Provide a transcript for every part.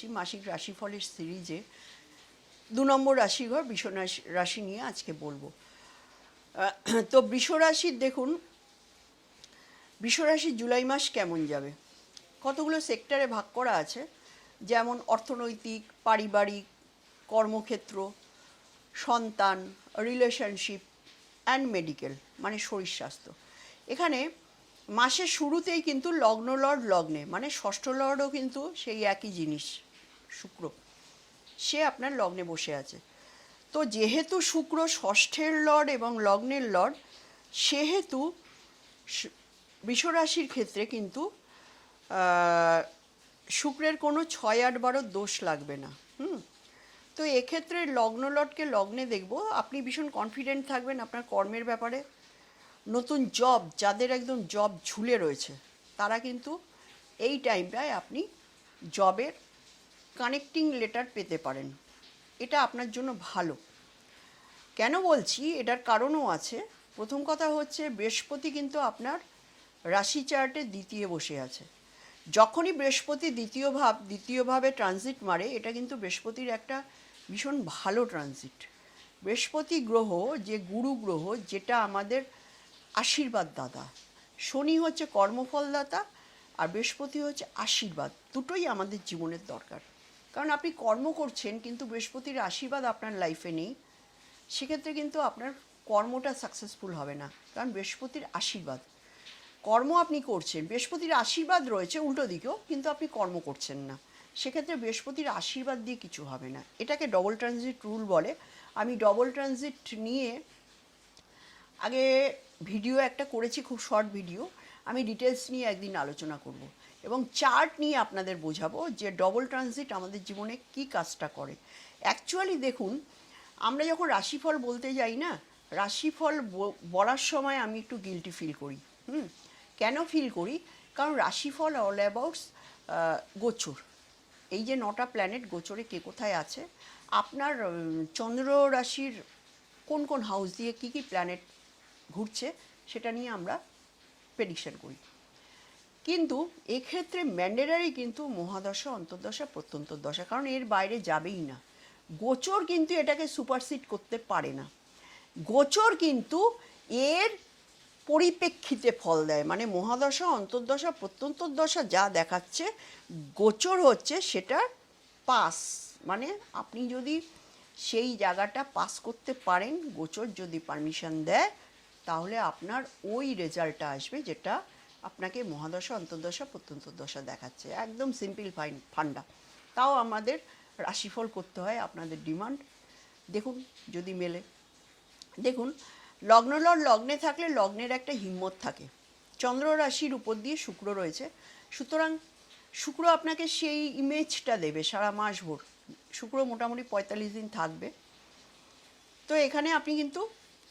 বলছি মাসিক রাশিফলের সিরিজে। দু নম্বর রাশিঘর বৃষ রাশি- রাশি নিয়ে আজকে বলব। তো বৃষ রাশির দেখুন, বৃষ রাশির জুলাই মাস কেমন যাবে? কতগুলো সেক্টরে ভাগ করা আছে? যেমন অর্থনৈতিক, পারিবারিক, কর্মক্ষেত্র, সন্তান রিলেশনশিপ অ্যান্ড মেডিকেল মানে শরীর স্বাস্থ্য। এখানে মাসের শুরুতেই কিন্তু লগ্ন লর্ড লগ্নে মানে ষষ্ঠ লর্ডও কিন্তু সেই একই জিনিস। শুক্র। সে আপনার লগ্নে বসে আছে। তো যেহেতু শুক্র ষষ্ঠের লর্ড এবং লগ্নের লর্ড, সেহেতু বৃষরাশির ক্ষেত্রে কিন্তু শুক্রের কোনো ছয় আট বারো দোষ লাগবে না। হুম? তো এক্ষেত্রে লগ্ন লটকে লগ্নে দেখব। আপনি ভীষণ কনফিডেন্ট থাকবেন আপনার কর্মের ব্যাপারে। নতুন জব যাদের একদম জব ঝুলে রয়েছে, তারা কিন্তু এই টাইমটায় আপনি জবের কানেক্টিং লেটার পেতে পারেন। এটা আপনার জন্য ভালো। কেন বলছি? এটার কারণও আছে। প্রথম কথা হচ্ছে, বৃহস্পতি কিন্তু আপনার রাশি চার্টে দ্বিতীয় বসে আছে। যখনই বৃহস্পতি দ্বিতীয় ভাব দ্বিতীয়ভাবে ট্রানজিট মারে, এটা কিন্তু বৃহস্পতির একটা ভীষণ ভালো ট্রানজিট বৃহস্পতি গ্রহ, যে গুরু গ্রহ, যেটা আমাদের আশীর্বাদ দাতা। শনি হচ্ছে কর্মফলদাতা আর বৃহস্পতি হচ্ছে আশীর্বাদ। দুটোই আমাদের জীবনের দরকার। কারণ আপনি কর্ম করছেন, কিন্তু বৃহস্পতির আশীর্বাদ আপনার লাইফে নেই, সেক্ষেত্রে কিন্তু আপনার কর্মটা সাকসেসফুল হবে না, কারণ বৃহস্পতির আশীর্বাদ। কর্ম আপনি করছেন, বৃহস্পতির আশীর্বাদ রয়েছে উল্টো দিকেও, কিন্তু আপনি কর্ম করছেন না। সেক্ষেত্রে বৃহস্পতির আশীর্বাদ দিয়ে কিছু হবে না। এটাকে ডবল ট্রানজিট রুল বলে। আমি ডবল ট্রানজিট নিয়ে আগে ভিডিও একটা করেছি, খুব শর্ট ভিডিও আমি ডিটেলস নিয়ে একদিন আলোচনা করব। এবং চার্ট নিয়ে আপনাদের বোঝাবো যে ডবল ট্রানজিট আমাদের জীবনে কি কাজটা করে। অ্যাকচুয়ালি দেখুন, আমরা যখন রাশিফল বলতে যাই না, রাশিফল বলার সময় আমি একটু গিলটি ফিল করি। হুম? কেন ফিল করি? কারণ রাশিফল অল অ্যাবাউটস গোচর। এই যে নটা প্ল্যানেট গোচরে কে কোথায় আছে? আপনার চন্দ্র রাশির কোন কোন হাউস দিয়ে কি কি প্ল্যানেট ঘুরছে, সেটা নিয়ে আমরা প্রেডিকশন করি। কিন্তু এক্ষেত্রে ম্যান্ডেটারি কিন্তু মহাদশা, অন্তর্দশা প্রত্যন্ত দশা কারণ এর বাইরে যাবেই না। গোচর কিন্তু এটাকে সুপারসিড করতে পারে না। গোচর কিন্তু এর পরিপ্রেক্ষিতে ফল দেয়। মানে মহাদশা, অন্তর্দশা প্রত্যন্ত দশা যা দেখাচ্ছে, গোচর হচ্ছে সেটা পাস মানে আপনি যদি সেই জায়গাটা পাস করতে পারেন, গোচর যদি পারমিশন দেয়, তাহলে আপনার ওই রেজাল্টটা আসবে যেটা আপনাকে মহাদশা, অন্তর্দশা প্রত্যন্ত দশা দেখাচ্ছে। একদম সিম্পল ফাইন ফান্ডা তাও আমাদের রাশিফল করতে হয়, আপনাদের ডিমান্ড দেখুন, যদি মেলে। দেখুন, লগ্ন লর্ড লগ্নে থাকলে লগ্নের একটা হিম্মত থাকে। চন্দ্র রাশির উপর দিয়ে শুক্র রয়েছে। সুতরাং শুক্র আপনাকে সেই ইমেজটা দেবে সারা মাস ভোর। শুক্র মোটামুটি পঁয়তাল্লিশ দিন থাকবে। তো এখানে আপনি কিন্তু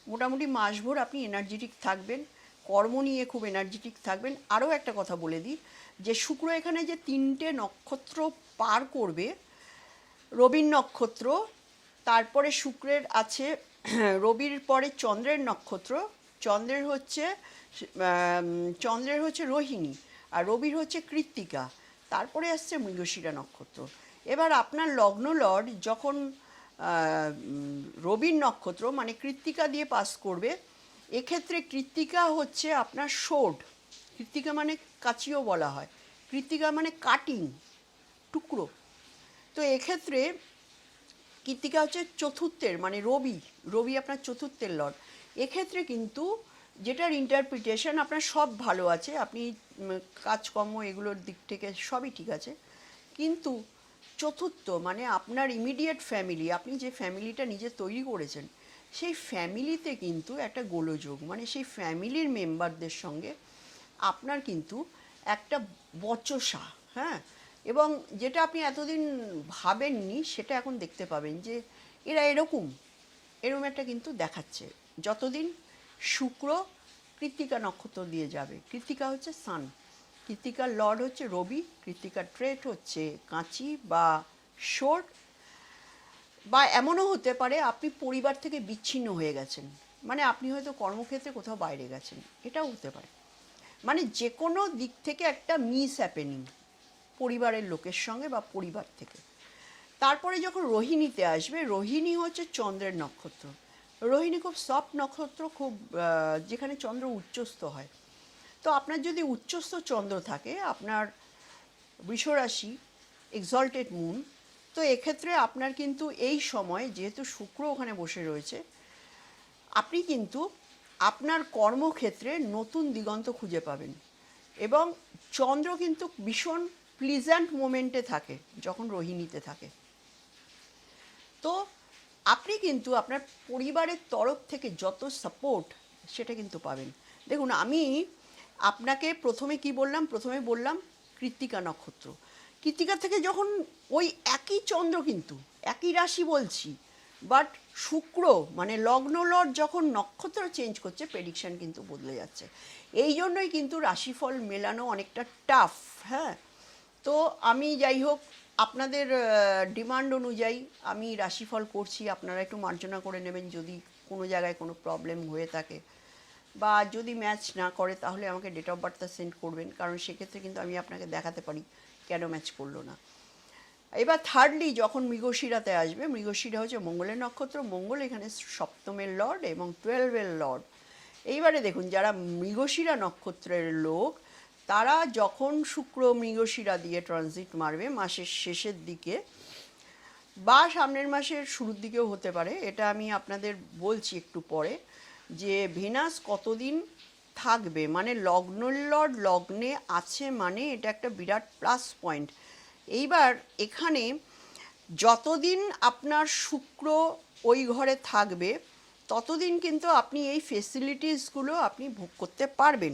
মোটামুটি মাসভর আপনি এনার্জেটিক থাকবেন। কর্ম নিয়ে খুব এনার্জেটিক থাকবেন। আরও একটা কথা বলে দিই, যে শুক্র এখানে যে তিনটে নক্ষত্র পার করবে, রবির নক্ষত্র, তারপরে শুক্রের আছে, রবির পরে চন্দ্রের নক্ষত্র, চন্দ্রের হচ্ছে চন্দ্রের হচ্ছে রোহিণী, আর রবির হচ্ছে কৃত্তিকা, তারপরে আসছে মৃগশিরা নক্ষত্র। এবার আপনার লগ্ন লর্ড যখন রবির নক্ষত্র মানে কৃত্তিকা দিয়ে পাস করবে এক্ষেত্রে কৃত্তিকা হচ্ছে আপনার শোড। কৃত্তিকা মানে কাচিও বলা হয়। কৃত্তিকা মানে কাটিং, টুকরো। তো এক্ষেত্রে কৃত্তিকা হচ্ছে চতুর্থের মানে রবি রবি আপনার চতুর্থের লর্ড এক্ষেত্রে কিন্তু যেটার ইন্টারপ্রিটেশন আপনার সব ভালো আছে, আপনি কাজকর্ম এগুলোর দিক থেকে সবই ঠিক আছে। কিন্তু চতুর্থ মানে আপনার ইমিডিয়েট ফ্যামিলি আপনি যে ফ্যামিলিটা নিজে তৈরি করেছেন সেই ফ্যামিলিতে কিন্তু একটা গোলযোগ মানে সেই ফ্যামিলির মেম্বারদের সঙ্গে আপনার কিন্তু একটা বচসা হ্যাঁ? এবং যেটা আপনি এতদিন ভাবেননি, সেটা এখন দেখতে পাবেন যে এরা এরকম এরকম একটা কিন্তু দেখাচ্ছে। যতদিন শুক্র কৃত্তিকা নক্ষত্র দিয়ে যাবে, কৃত্তিকা হচ্ছে সান কৃত্তিকার লর্ড হচ্ছে রবি, কৃত্তিকার ট্রেট হচ্ছে কাঁচি বা শোর বা এমনও হতে পারে আপনি পরিবার থেকে বিচ্ছিন্ন হয়ে গেছেন। মানে আপনি হয়তো কর্মক্ষেত্রে কোথাও বাইরে গেছেন। এটাও হতে পারে। মানে যে কোনো দিক থেকে একটা মিস হ্যাপেনিং পরিবারের লোকের সঙ্গে বা পরিবার থেকে। তারপরে যখন রোহিণীতে আসবে, রোহিণী হচ্ছে চন্দ্রের নক্ষত্র। রোহিণী খুব সফট নক্ষত্র, খুব যেখানে চন্দ্র উচ্চস্থ হয়। তো আপনার যদি উচ্চস্থ চন্দ্র থাকে, আপনার বৃষরাশি এক্সল্টেড মুন তো এক্ষেত্রে আপনার কিন্তু এই সময়, যেহেতু শুক্র ওখানে বসে রয়েছে, আপনি কিন্তু আপনার কর্মক্ষেত্রে নতুন দিগন্ত খুঁজে পাবেন। এবং চন্দ্র কিন্তু ভীষণ প্লিজেন্ট মোমেন্টে থাকে, যখন রোহিণীতে থাকে। তো আপনি কিন্তু আপনার পরিবারের তরফ থেকে যত সাপোর্ট সেটা কিন্তু পাবেন। দেখুন, আমি আপনাকে প্রথমে কি বললাম? প্রথমে বললাম কৃত্তিকা নক্ষত্র। কৃত্তিকা থেকে যখন ওই একই চন্দ্র কিন্তু, একই রাশি বলছি বাট শুক্র মানে লগ্ন লর্ড যখন নক্ষত্র চেঞ্জ করছে প্রেডিকশান কিন্তু বদলে যাচ্ছে। এই জন্যই কিন্তু রাশিফল মেলানো অনেকটা টাফ হ্যাঁ? তো আমি যাই হোক, আপনাদের ডিমান্ড অনুযায়ী আমি রাশিফল করছি, আপনারা একটু মার্জনা করে নেবেন যদি কোনো জায়গায় কোনো প্রবলেম হয়ে থাকে। বা যদি ম্যাচ না করে, তাহলে আমাকে ডেট অফ বার্থটা সেন্ড করবেন, কারণ সেক্ষেত্রে কিন্তু আমি আপনাকে দেখাতে পারি। কেন ম্যাচ করল না। এবার থার্ডলি যখন মৃগশিরাতে আসবে, মৃগশিরা হচ্ছে মঙ্গলের নক্ষত্র, মঙ্গল এখানে সপ্তমের লর্ড এবং টুয়েলভের লর্ড এইবারে দেখুন, যারা মৃগশিরা নক্ষত্রের লোক, তারা যখন শুক্র মৃগশিরা দিয়ে ট্রানজিট মারবে মাসের শেষের দিকে, বা সামনের মাসের শুরুর দিকেও হতে পারে, এটা আমি আপনাদের বলছি একটু পরে, যে ভেনাস কতদিন থাকবে। মানে লগ্ন লর্ড লগ্নে আছে মানে এটা একটা বিরাট প্লাস পয়েন্ট এইবার এখানে যতদিন আপনার শুক্র ওই ঘরে থাকবে, ততদিন কিন্তু আপনি এই ফেসিলিটিসগুলো আপনি ভোগ করতে পারবেন।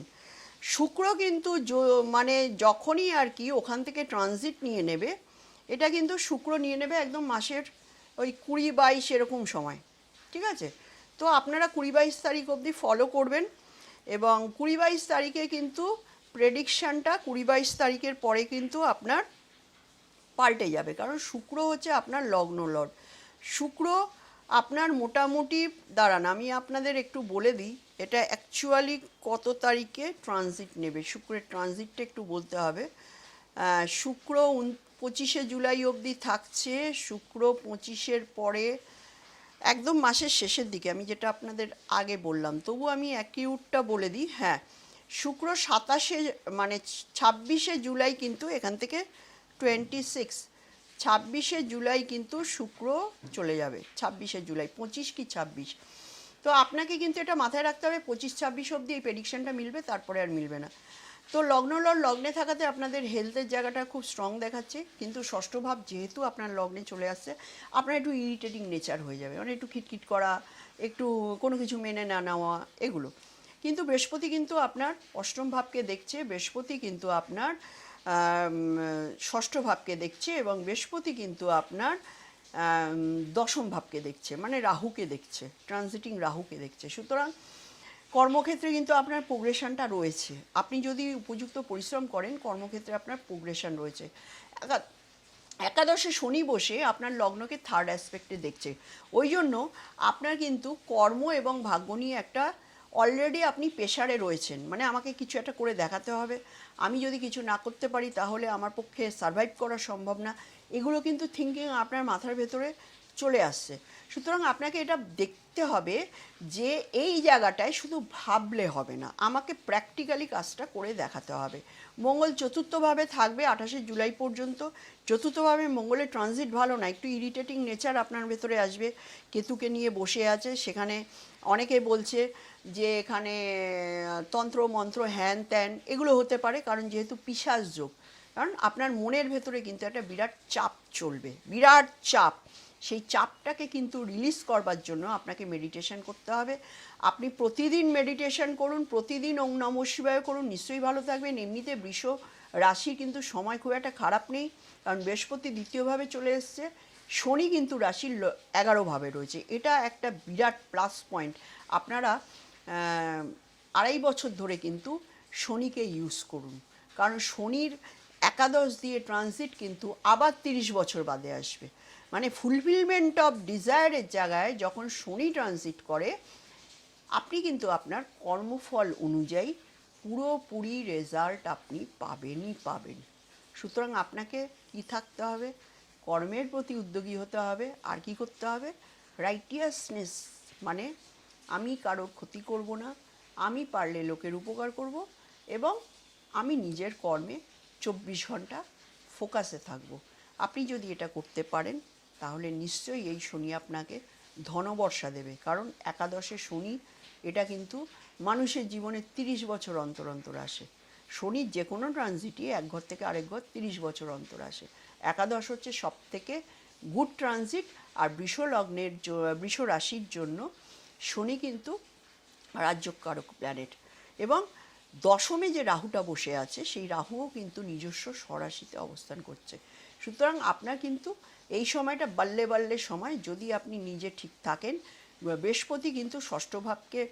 শুক্র কিন্তু মানে যখনই আর কি ওখান থেকে ট্রানজিট নিয়ে নেবে, এটা কিন্তু শুক্র নিয়ে নেবে একদম মাসের ওই কুড়ি বাইশ এরকম সময়। ঠিক আছে? তো আপনারা কুড়ি বাইশ তারিখ অবধি ফলো করবেন। এবং কুড়ি বাইশ তারিখে কিন্তু প্রেডিকশানটা কুড়ি বাইশ তারিখের পরে কিন্তু আপনার পাল্টে যাবে। কারণ শুক্র হচ্ছে আপনার লগ্ন লর্ড। শুক্র আপনার মোটামুটি, দাঁড়ান আমি আপনাদের একটু বলে দিই, এটা অ্যাকচুয়ালি কত তারিখে ট্রানজিট নেবে? শুক্রের ট্রানজিটটা একটু বলতে হবে। শুক্র পঁচিশে জুলাই অবধি থাকছে। শুক্র পঁচিশের পরে একদম মাসের শেষের দিকে, আমি যেটা আপনাদের আগে বললাম, তবু আমি অ্যাকিউটটা বলে দিই হ্যাঁ শুক্র সাতাশে মানে ছাব্বিশে জুলাই কিন্তু এখান থেকে টোয়েন্টি সিক্স ছাব্বিশে জুলাই কিন্তু শুক্র চলে যাবে, ছাব্বিশে জুলাই, পঁচিশ কি ছাব্বিশ? তো আপনাকে কিন্তু এটা মাথায় রাখতে হবে, পঁচিশ, ছাব্বিশ অবধি এই প্রেডিকশানটা মিলবে, তারপরে আর মিলবে না। তো লগ্ন লগ্নে থাকাতে আপনাদের হেলথের জায়গাটা খুব স্ট্রং দেখাচ্ছে, কিন্তু ষষ্ঠ ভাব যেহেতু আপনার লগ্নে চলে আসছে, আপনার একটু ইরিটেটিং নেচার হয়ে যাবে। মানে একটু খিটখিট করা, একটু কোনো কিছু মেনে না নেওয়া, এগুলো। কিন্তু বৃহস্পতি কিন্তু আপনার অষ্টম ভাবকে দেখছে, বৃহস্পতি কিন্তু আপনার ষষ্ঠ ভাবকে দেখছে এবং বৃহস্পতি কিন্তু আপনার দশম ভাবকে দেখছে মানে রাহুকে দেখছে ট্রানজিটিং রাহুকে দেখছে। সুতরাং কর্মক্ষেত্রে কিন্তু আপনার প্রোগ্রেশনটা রয়েছে। আপনি যদি উপযুক্ত পরিশ্রম করেন, কর্মক্ষেত্রে আপনার প্রোগ্রেশন রয়েছে। একা- একাদশে শনি বসে আপনার লগ্নকে থার্ড অ্যাসপেক্টে দেখছে। ওই জন্য আপনার কিন্তু কর্ম এবং ভাগ্য নিয়ে একটা অলরেডি আপনি পেশারে রয়েছেন। মানে আমাকে কিছু একটা করে দেখাতে হবে। আমি যদি কিছু না করতে পারি, তাহলে আমার পক্ষে সার্ভাইভ করা সম্ভব না। এগুলো কিন্তু থিঙ্কিং আপনার মাথার ভেতরে চলে আসছে। সুতরাং আপনাকে এটা দেখতে হবে যে এই জায়গাটায় শুধু ভাবলে হবে না, আমাকে প্র্যাকটিক্যালি কাজটা করে দেখাতে হবে। মঙ্গল চতুর্থভাবে থাকবে আঠাশে জুলাই পর্যন্ত। চতুর্থভাবে মঙ্গলের ট্রানজিট ভালো না, একটু ইরিটেটিং নেচার আপনার ভেতরে আসবে। কেতুকে নিয়ে বসে আছে, সেখানে অনেকে বলছে যে এখানে তন্ত্র, মন্ত্র, হ্যান ত্যান, এগুলো হতে পারে, কারণ যেহেতু পিসাস যোগ। কারণ আপনার মনের ভেতরে কিন্তু একটা বিরাট চাপ চলবে, বিরাট চাপ। সেই চাপটাকে কিন্তু রিলিজ করবার জন্য আপনাকে মেডিটেশন করতে হবে। আপনি প্রতিদিন মেডিটেশন করুন, প্রতিদিন ওং নম শিবায় করুন, নিশ্চয়ই ভালো থাকবেন। এমনিতে বৃষ রাশি কিন্তু সময় খুব একটা খারাপ নেই, কারণ বৃহস্পতি দ্বিতীয়ভাবে চলে এসছে। শনি কিন্তু রাশির এগারোভাবে রয়েছে। এটা একটা বিরাট প্লাস পয়েন্ট আপনারা আড়াই বছর ধরে কিন্তু শনিকে ইউজ করুন। কারণ শনির একাদশ দিয়ে ট্রানজিট কিন্তু আবার তিরিশ বছর বাদে আসবে। মানে ফুলফিলমেন্ট অফ ডিজায়ারের জায়গায় যখন শনি ট্রানজিট করে, আপনি কিন্তু আপনার কর্মফল অনুযায়ী পুরোপুরি রেজাল্ট আপনি পাবেনই পাবেন। সুতরাং আপনাকে কি থাকতে হবে? কর্মের প্রতি উদ্যোগী হতে হবে। আর কি করতে হবে? রাইটিয়াসনেস মানে আমি কারোর ক্ষতি করব না, আমি পারলে লোকের উপকার করব এবং আমি নিজের কর্মে চব্বিশ ঘণ্টা ফোকাসে থাকব। আপনি যদি এটা করতে পারেন, তাহলে নিশ্চয়ই এই শনি আপনাকে ধনবর্ষা দেবে। কারণ একাদশে শনি, এটা কিন্তু মানুষের জীবনে তিরিশ বছর অন্তর অন্তর আসে। শনির যে কোনো ট্রানজিটই এক ঘর থেকে আরেক ঘর তিরিশ বছর অন্তর আসে। একাদশ হচ্ছে সব থেকে গুড ট্রানজিট আর বৃষ লগ্নের বৃষ রাশির জন্য শনি কিন্তু রাজ্যকারক প্ল্যানেট এবং দশমে যে রাহুটা বসে আছে, সেই রাহুও কিন্তু নিজস্ব স্বরাশিতে অবস্থান করছে। সুতরাং আপনার কিন্তু এই সময়টা বাল্লে বাল্লে সময়, যদি আপনি নিজে ঠিক থাকেন, বৃহস্পতি কিন্তু ষষ্ঠ ভাবকে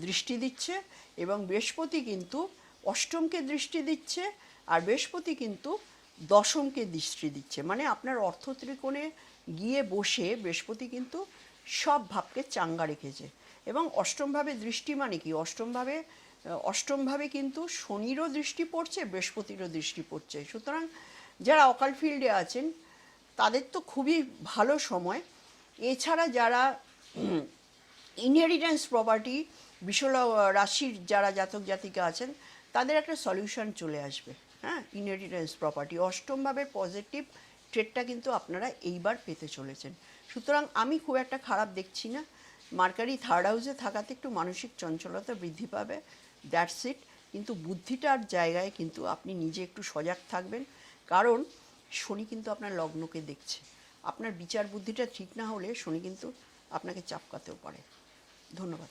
দৃষ্টি দিচ্ছে এবং বৃহস্পতি কিন্তু অষ্টমকে দৃষ্টি দিচ্ছে আর বৃহস্পতি কিন্তু দশমকে দৃষ্টি দিচ্ছে। মানে আপনার অর্থ ত্রিকোণে গিয়ে বসে বৃহস্পতি কিন্তু সব ভাবকে চাঙ্গা রেখেছে। এবং অষ্টমভাবে দৃষ্টি মানে কি? অষ্টমভাবে অষ্টমভাবে কিন্তু শনিরও দৃষ্টি পড়ছে, বৃহস্পতিরও দৃষ্টি পড়ছে। সুতরাং যারা অকাল ফিল্ডে আছেন, তাদের তো খুবই ভালো সময়। এছাড়া যারা ইনহেরিটেন্স প্রপার্টি, বিশল রাশির যারা জাতক জাতিকা আছেন, তাদের একটা সলিউশন চলে আসবে। হ্যাঁ ইনহেরিটেন্স প্রপার্টি। অষ্টমভাবে পজিটিভ ট্রেডটা কিন্তু আপনারা এইবার পেতে চলেছেন। সুতরাং আমি খুব একটা খারাপ দেখছি না। মার্কারি থার্ড হাউসে থাকাতে একটু মানসিক চঞ্চলতা বৃদ্ধি পাবে। দ্যাটস ইট কিন্তু বুদ্ধিটার জায়গায় কিন্তু আপনি নিজে একটু সজাগ থাকবেন। কারণ শনি কিন্তু আপনার লগ্নকে দেখছে। আপনার বিচার বুদ্ধিটা ঠিক না হলে শনি কিন্তু আপনাকে চাপকাতেও পারে। ধন্যবাদ।